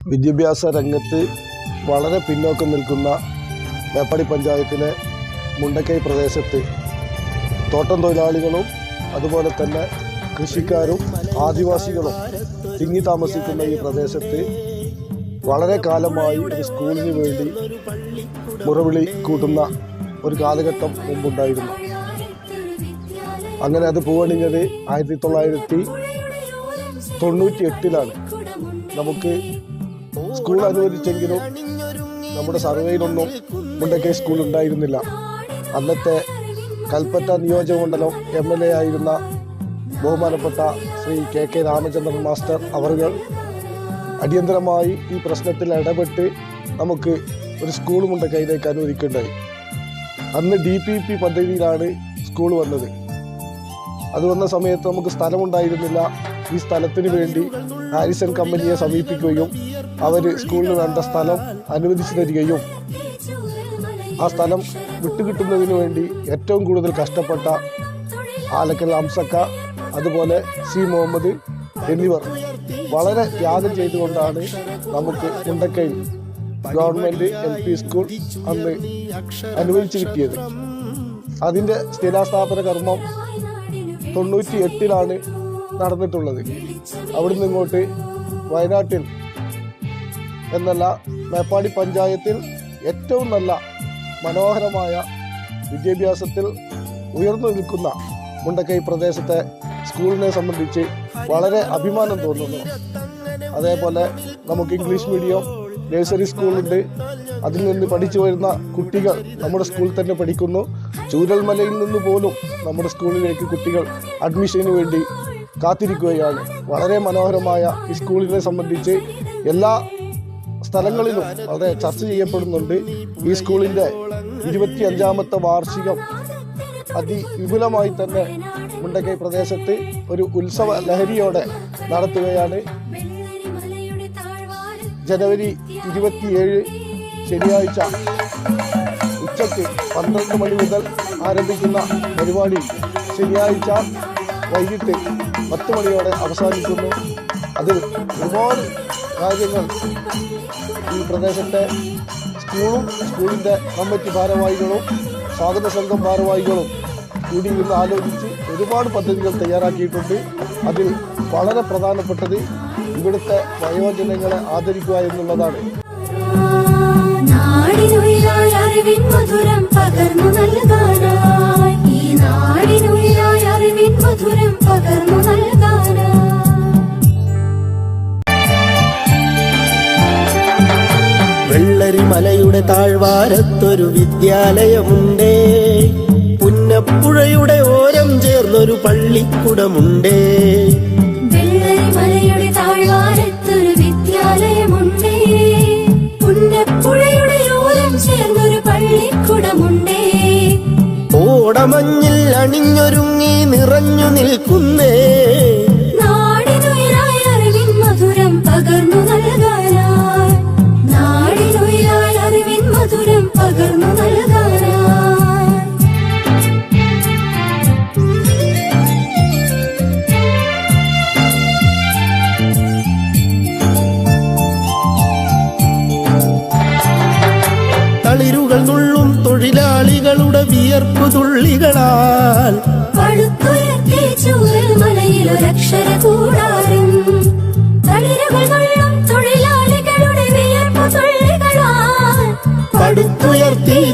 വിദ്യാഭ്യാസ രംഗത്ത് വളരെ പിന്നോക്കം നിൽക്കുന്ന മേപ്പാടി പഞ്ചായത്തിലെ മുണ്ടക്കൈ പ്രദേശത്ത് തോട്ടം തൊഴിലാളികളും അതുപോലെ തന്നെ കൃഷിക്കാരും ആദിവാസികളും തിങ്ങി താമസിക്കുന്ന ഈ പ്രദേശത്ത് വളരെ കാലമായി ഒരു സ്കൂളിന് വേണ്ടി മുറവിളി കൂട്ടുന്ന ഒരു കാലഘട്ടം മുമ്പുണ്ടായിരുന്നു. അങ്ങനെ അത് പൂവണിഞ്ഞത് ആയിരത്തി തൊള്ളായിരത്തി തൊണ്ണൂറ്റി എട്ടിലാണ് നമുക്ക് സ്കൂൾ അനുവദിച്ചെങ്കിലും നമ്മുടെ സർവേയിലൊന്നും മുണ്ടക്കൈ സ്കൂൾ ഉണ്ടായിരുന്നില്ല. അന്നത്തെ കൽപ്പറ്റ നിയോജകമണ്ഡലം എം എൽ എ ആയിരുന്ന ബഹുമാനപ്പെട്ട Shri K K Ramachandran master അവറുകൾ അടിയന്തരമായി ഈ പ്രശ്നത്തിൽ ഇടപെട്ട് നമുക്ക് ഒരു സ്കൂൾ മുണ്ടക്കൈയിലേക്ക് അനുവദിക്കേണ്ടായി അന്ന് ഡി പി പി പദ്ധതിയിലാണ് സ്കൂൾ വന്നത്. അത് വന്ന സമയത്ത് നമുക്ക് സ്ഥലമുണ്ടായിരുന്നില്ല. ഈ സ്ഥലത്തിന് വേണ്ടി ഹാരിസൺ കമ്പനിയെ സമീപിക്കുകയും അവർ സ്കൂളിന് വേണ്ട സ്ഥലം അനുവദിച്ചു തരികയും ആ സ്ഥലം വിട്ടുകിട്ടുന്നതിന് വേണ്ടി ഏറ്റവും കൂടുതൽ കഷ്ടപ്പെട്ട ആലക്കൽ അംസക്ക അതുപോലെ സി മുഹമ്മദ് എന്നിവർ വളരെ ത്യാഗം ചെയ്തുകൊണ്ടാണ് നമുക്ക് Mundakkai government L P school അന്ന് അനുവദിച്ചു കിട്ടിയത്. അതിന്റെ സ്ഥിരാസ്ഥാപന കർമ്മം തൊണ്ണൂറ്റി എട്ടിലാണ് നടന്നിട്ടുള്ളത്. അവിടുന്ന് ഇങ്ങോട്ട് വയനാട്ടിൽ എന്നല്ല മേപ്പാടി പഞ്ചായത്തിൽ ഏറ്റവും നല്ല മനോഹരമായ വിദ്യാഭ്യാസത്തിൽ ഉയർന്നു നിൽക്കുന്ന മുണ്ടക്കൈ പ്രദേശത്തെ സ്കൂളിനെ സംബന്ധിച്ച് വളരെ അഭിമാനം തോന്നുന്നു. അതേപോലെ നമുക്ക് ഇംഗ്ലീഷ് മീഡിയം നഴ്സറി സ്കൂളുണ്ട്. അതിൽ നിന്ന് പഠിച്ചു വരുന്ന കുട്ടികൾ നമ്മുടെ സ്കൂളിൽ തന്നെ പഠിക്കുന്നു. ചൂരൽമലയിൽ നിന്ന് പോലും നമ്മുടെ സ്കൂളിലേക്ക് കുട്ടികൾ അഡ്മിഷന് വേണ്ടി കാത്തിരിക്കുകയാണ്. വളരെ മനോഹരമായ ഈ സ്കൂളിനെ സംബന്ധിച്ച് എല്ലാ സ്ഥലങ്ങളിലും വളരെ ചർച്ച ചെയ്യപ്പെടുന്നുണ്ട്. ഈ സ്കൂളിന്റെ ഇരുപത്തി അഞ്ചാമത്തെ വാർഷികം അതിവിപുലമായി തന്നെ മുണ്ടക്കൈ പ്രദേശത്ത് ഒരു ഉത്സവ ലഹരിയോടെ നടത്തുകയാണ്. ജനുവരി ഇരുപത്തിയേഴ് ശനിയാഴ്ച ഉച്ചയ്ക്ക് പന്ത്രണ്ട് മണി മുതൽ ആരംഭിക്കുന്ന പരിപാടി ശനിയാഴ്ച വൈകിട്ട് പത്ത് മണിയോടെ അവസാനിക്കുന്നു. അതിൽ ഒരുപാട് കാര്യങ്ങൾ ഈ പ്രദേശത്തെ സ്കൂളും സ്കൂളിന്റെ കമ്മിറ്റി ഭാരവാഹികളും സ്വാഗത സംഘം ഭാരവാഹികളും കൂടി ഇന്ന് ആലോചിച്ച് ഒരുപാട് പദ്ധതികൾ തയ്യാറാക്കിയിട്ടുണ്ട്. അതിൽ വളരെ പ്രധാനപ്പെട്ടത് ഇവിടുത്തെ വയോജനങ്ങളെ ആദരിക്കുക എന്നുള്ളതാണ്. മധുരം പകർന്നു നൽകാനായി. വെള്ളരിമലയുടെ താഴ്വാരത്തൊരു വിദ്യാലയമുണ്ടേ. പുന്നപ്പുഴയുടെ ഓരം ചേർന്നൊരു പള്ളിക്കുടമുണ്ടേ. ചേർന്നൊരു പള്ളിക്കുടമുണ്ടേ. ഓടമഞ്ഞിൽ അണിഞ്ഞൊരുങ്ങി നിറഞ്ഞു നിൽക്കുന്നേ. തൊഴിലാളികളുടെ വിയർപ്പു തുള്ളികളാൽ പടുത്തുയർത്തി ചൂരൽ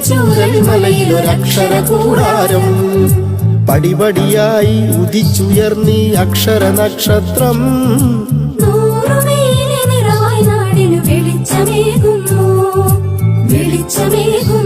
ചൂരൽ മലയിലൊരക്ഷര കൂടാരം പടിപടിയായി ഉദിച്ചുയർന്നീ അക്ഷര നക്ഷത്രം നൂറുമേനി നിറവായി നാടിനു വെളിച്ചമേകുന്നു. വെളിച്ചമേകുന്നു.